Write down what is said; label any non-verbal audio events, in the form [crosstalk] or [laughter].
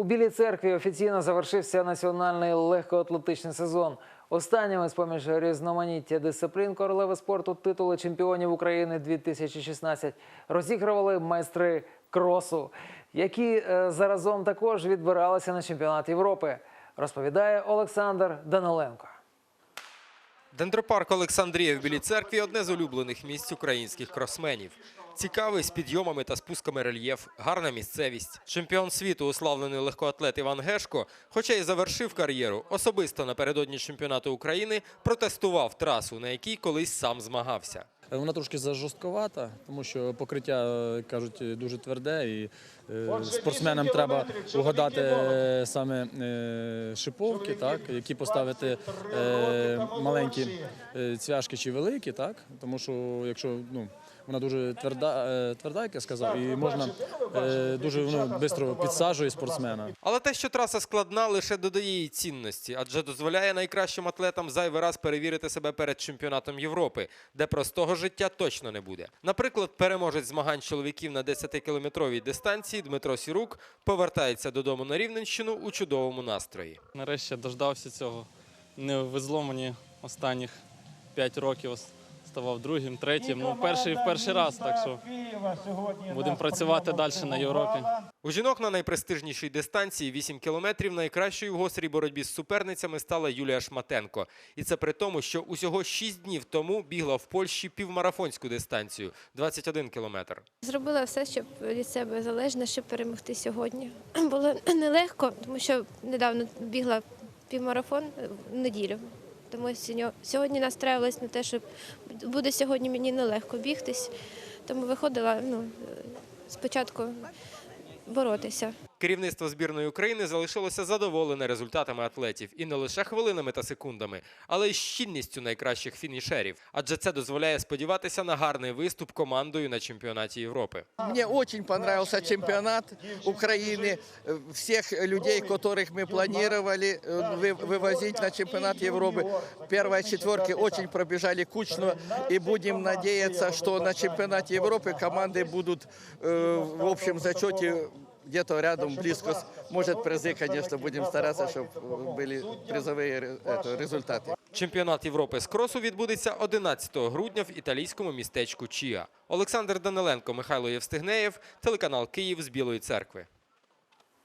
У Білій церкві офіційно завершився національний легкоатлетичний сезон. Останніми з поміж різноманіття дисциплін королеви спорту титули чемпіонів України 2016 розігрували майстри кросу, які е, заразом також відбиралися на чемпіонат Європи. Розповідає Олександр Даниленко. Дендропарк Олександрія в Білій церкві одне з улюблених місць українських кросменів. Цікавий з підйомами та спусками рельєф, гарна місцевість. Чемпіон світу, уславлений легкоатлет Іван Гешко, хоча й завершив кар'єру, особисто напередодні чемпіонату України протестував трасу, на якій колись сам змагався. Вона трошки зажорстковата, тому що покриття, е, кажуть, дуже тверде, і е, спортсменам треба угадати е, саме е, шиповки, так, які поставити е, маленькі е, цвяшки чи великі, так, тому що якщо ну, вона дуже тверда, е, тверда, як я сказав, і можна е, дуже воно швидко підсаджує спортсмена. Але те, що траса складна, лише додає їй цінності, адже дозволяє найкращим атлетам зайвий раз перевірити себе перед чемпіонатом Європи, де простого життя точно не буде. Наприклад, переможець змагань чоловіків на 10-кілометровій дистанції Дмитро Сірук повертається додому на Рівненщину у чудовому настрої. Нарешті дождався цього. Не везло мені останніх 5 років. Ставав другим, третім. Ну, перший в перший раз, так що будемо працювати далі на Європі. У жінок на найпрестижнішій дистанції 8 кілометрів найкращою в гострій боротьбі з суперницями стала Юлія Шматенко. І це при тому, що усього 6 днів тому бігла в Польщі півмарафонську дистанцію 21 кілометр. Зробила все, щоб від себе залежне, щоб перемогти сьогодні. [clears throat] Було нелегко, тому що недавно бігла півмарафон в неділю. Тому сьогодні- сьогодні настраювалась на те, що буде сьогодні мені нелегко бігтись. Тому виходила ну, спочатку боротися. Керівництво збірної України залишилося задоволене результатами атлетів і не лише хвилинами та секундами, але й щільністю найкращих фінішерів. Адже це дозволяє сподіватися на гарний виступ командою на чемпіонаті Європи. Мне очень понравился чемпионат Украины. Э, Всех людей, которых мы планировали э, вы- вывозить на чемпионат Европы, первые четверки очень пробежали кучно. И будем надеяться, что на чемпионате Европы команды будут э, в общем зачете где-то рядом, близко. с- Может, призы, конечно, будем стараться, чтобы были призовые ре- это, результаты. Чемпіонат Європи з кросу відбудеться 11 грудня в італійському містечку Чіа. Олександр Даниленко, Михайло Євстигнеєв, телеканал Київ з Білої церкви.